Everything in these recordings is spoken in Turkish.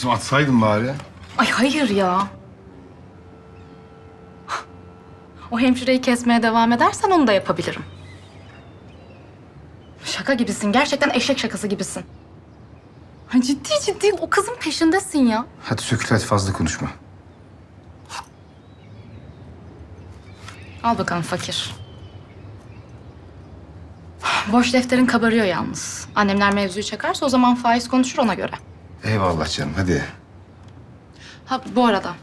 Kızım atsaydın bari. Ay hayır ya. O hemşireyi kesmeye devam edersen onu da yapabilirim. Şaka gibisin. Gerçekten eşek şakası gibisin. Ciddi ciddi o kızın peşindesin ya. Hadi sökül hadi fazla konuşma. Al bakalım fakir. Borç defterin kabarıyor yalnız. Annemler mevzuyu çekerse o zaman faiz konuşur ona göre. Eyvallah canım hadi. Ha bu arada.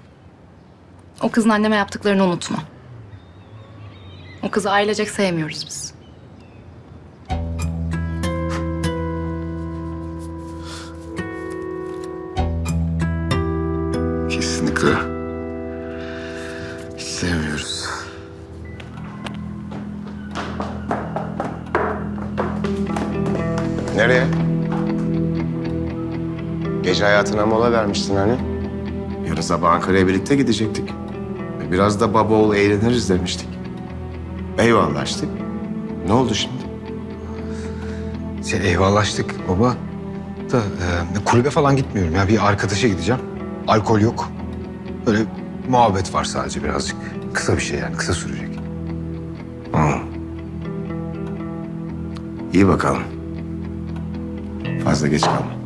O kızın anneme yaptıklarını unutma. O kızı ailecek sevmiyoruz biz. Kesinlikle. Hiç sevmiyoruz. Nereye? Gece hayatına mola vermiştin hani. Yarın sabah Ankara'ya birlikte gidecektik. Biraz da baba oğul eğleniriz demiştik. Eyvallahlaştık. Ne oldu şimdi? Şey, eyvahlaştık baba. Da e, kulübe falan gitmiyorum ya. Bir arkadaşa gideceğim. Alkol yok. Böyle muhabbet var sadece birazcık. Kısa bir şey yani kısa sürecek. Hı. İyi bakalım. Fazla geç kalma.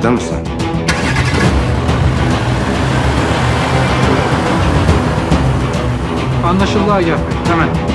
Kapıda mısın? Anlaşıldı Agah Bey. Hemen.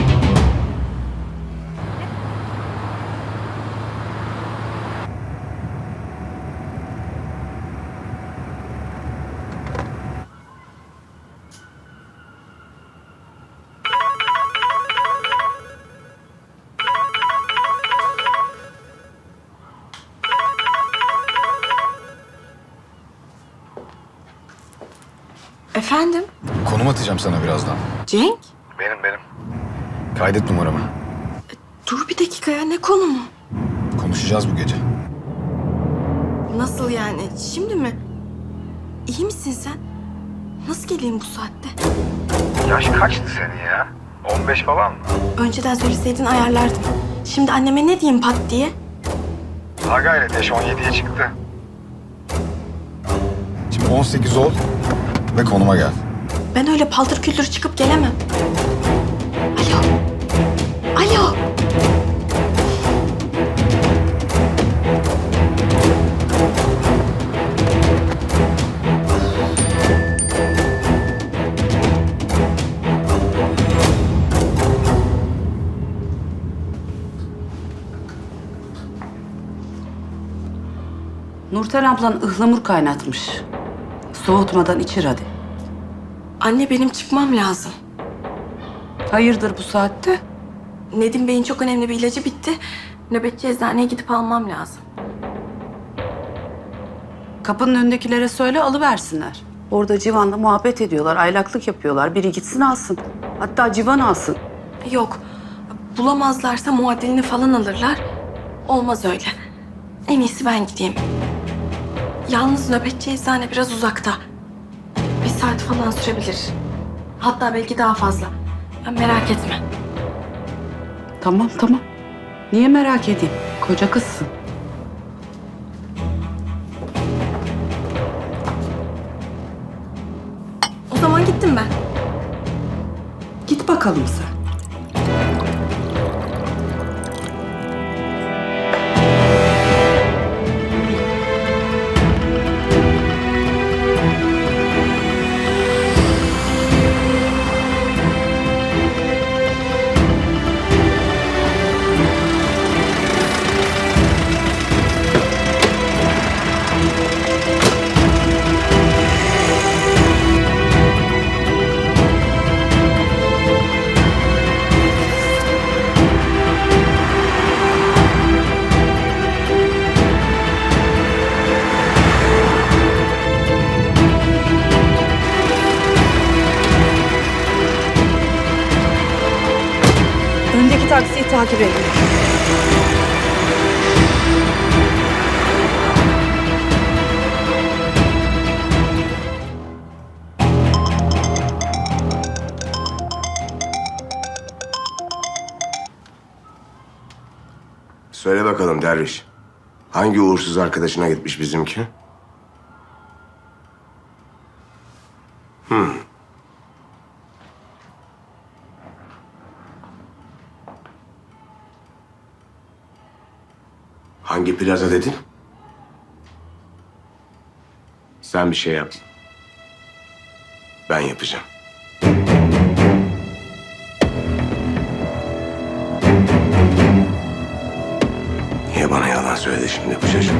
Efendim? Konum atacağım sana birazdan. Cenk? Benim benim. Kaydet numaramı. Dur bir dakika ya ne konu mu? Konuşacağız bu gece. Nasıl yani? Şimdi mi? İyi misin sen? Nasıl geleyim bu saatte? Yaş kaçtı senin ya? 15 falan mı? Önceden söyleseydin ayarlardım. Şimdi anneme ne diyeyim pat diye? Ha gayret yaş 17'ye çıktı. Şimdi 18 ol ve konuma gel. Ben öyle paldır küldür çıkıp gelemem. Alo. Alo. Nurten ablan ıhlamur kaynatmış. Soğutmadan içir hadi. Anne benim çıkmam lazım. Hayırdır bu saatte? Nedim Bey'in çok önemli bir ilacı bitti. Nöbetçi eczaneye gidip almam lazım. Kapının önündekilere söyle alıversinler. Orada Civan'la muhabbet ediyorlar, aylaklık yapıyorlar. Biri gitsin alsın. Hatta Civan alsın. Yok. Bulamazlarsa muadilini falan alırlar. Olmaz öyle. En iyisi ben gideyim. Yalnız nöbetçi eczane biraz uzakta. Bir saat falan sürebilir. Hatta belki daha fazla. Ya merak etme. Tamam tamam. Niye merak edeyim? Koca kızsın. O zaman gittim ben. Git bakalım sen. takip edin. Söyle bakalım derviş. Hangi uğursuz arkadaşına gitmiş bizimki? Hmm. Plaza dedin? Sen bir şey yap. Ben yapacağım. Niye bana yalan söyledi şimdi bu çocuk?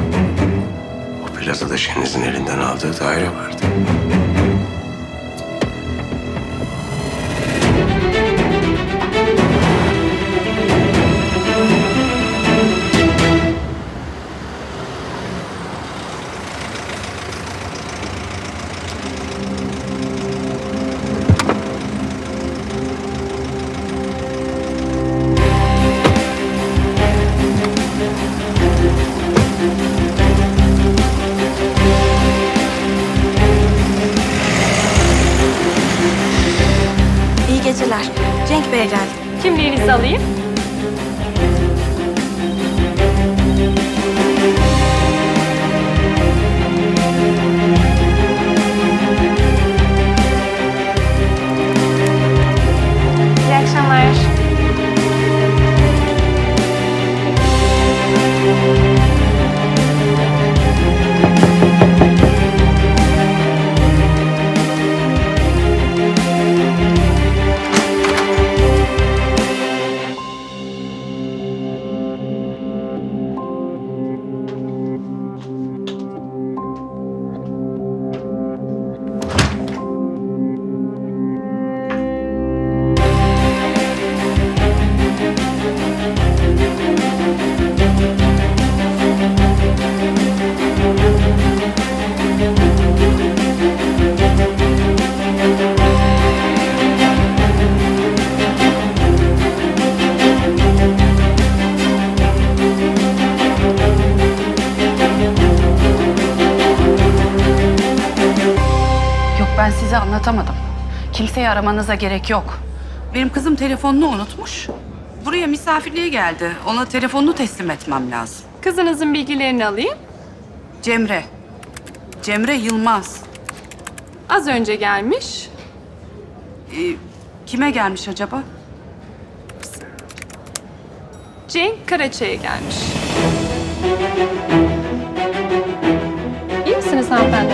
O plazada Şeniz'in elinden aldığı daire vardı. Geceler. Cenk Bey'e geldim. Kimliğinizi alayım. Anlatamadım. Kimseyi aramanıza gerek yok. Benim kızım telefonunu unutmuş. Buraya misafirliğe geldi. Ona telefonunu teslim etmem lazım. Kızınızın bilgilerini alayım. Cemre. Cemre Yılmaz. Az önce gelmiş. Ee, kime gelmiş acaba? Cenk Karaçay'a gelmiş. İyi misiniz hanımefendi?